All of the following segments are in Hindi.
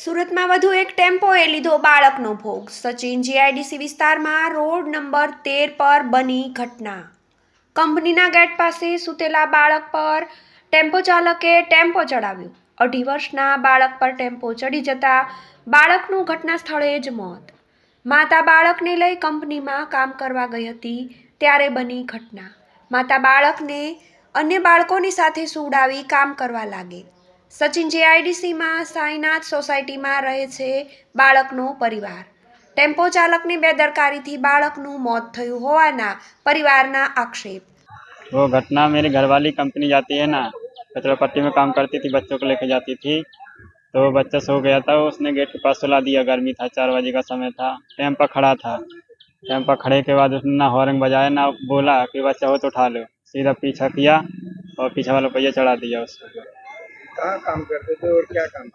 સુરતમાં વધુ એક ટેમ્પોએ લીધો બાળકનો ભોગ. સચિન જીઆઈડીસી વિસ્તારમાં રોડ નંબર તેર પર બની ઘટના. કંપનીના ગેટ પાસે સૂતેલા બાળક પર ટેમ્પો ચાલકે ટેમ્પો ચડાવ્યો. અઢી વર્ષના બાળક પર ટેમ્પો ચડી જતા બાળકનું ઘટના સ્થળે જ મોત. માતા બાળકને લઈ કંપનીમાં કામ કરવા ગઈ હતી ત્યારે બની ઘટના. માતા બાળકને અન્ય બાળકોની સાથે સુવડાવી કામ કરવા લાગે. સચિન જેઆઈડીસીમાં સાઈનાથ સોસાયટીમાં રહે છે બાળકનો પરિવાર ટેમ્પો ચાલકની બેદરકારીથી બાળકનું મોત થયું હોવાના પરિવારના આક્ષેપ वो घटना मेरी घरवाली कंपनी जाती है ना कचरा पट्टी में काम करती थी बच्चों को लेके जाती थी तो वो बच्चा सो गया था उसने गेट के पास सुला दिया गर्मी था चार बजे का समय था टाइम पर खड़ा था टाइम पर खड़े के बाद उसने ना हॉर्न बजाया ना बोला कि बच्चा हो तो उठा लो सीधा पीछा किया और पीछे वाला पहिया चढ़ा दिया उसको कहाँ काम करते थे और क्या काम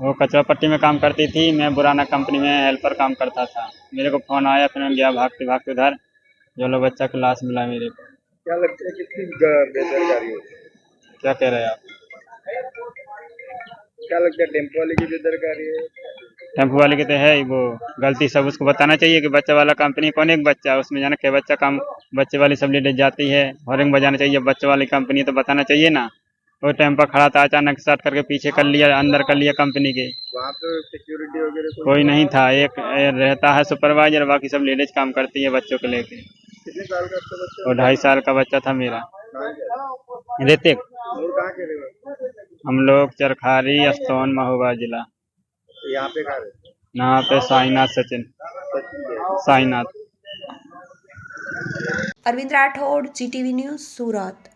वो कचरा पट्टी में काम करती थी मैं बुराना कंपनी में हेल्पर काम करता था। मेरे को फ़ोन आया फिर मैं गया भागते भागते उधर। जो लो बच्चा की लाश मिला मेरे को। क्या लगता है कितनी बेदरकारी होती है क्या कह रहे हैं आप? क्या लगता है टेंपो वाले की बेदरकारी है? टेंपो वाले की तो है ही वो गलती सब उसको बताना चाहिए कि बच्चा वाला कंपनी कौन एक बच्चा उसमें जाना क्या बच्चा काम बच्चे वाली सब लेडीज़ जाती है। हॉर्न बजाना चाहिए बच्चे वाली कंपनी तो बताना चाहिए ना। वो टेम्पा खड़ा था अचानक स्टार्ट करके पीछे कर लिया अंदर कर लिया कंपनी के। वहाँ सिक्योरिटी वगैरह कोई नहीं था? एक रहता है सुपरवाइजर बाकी सब लेडीज़ काम करती है बच्चों को लेके। कितने और ढाई साल का बच्चा था मेरा। ऋतिक। हम लोग चरखारी अस्तौन महोबा जिला। यहाँ पे यहाँ पे Sainath Sachin. Sainath. Arvind Rathod Zee TV news Surat.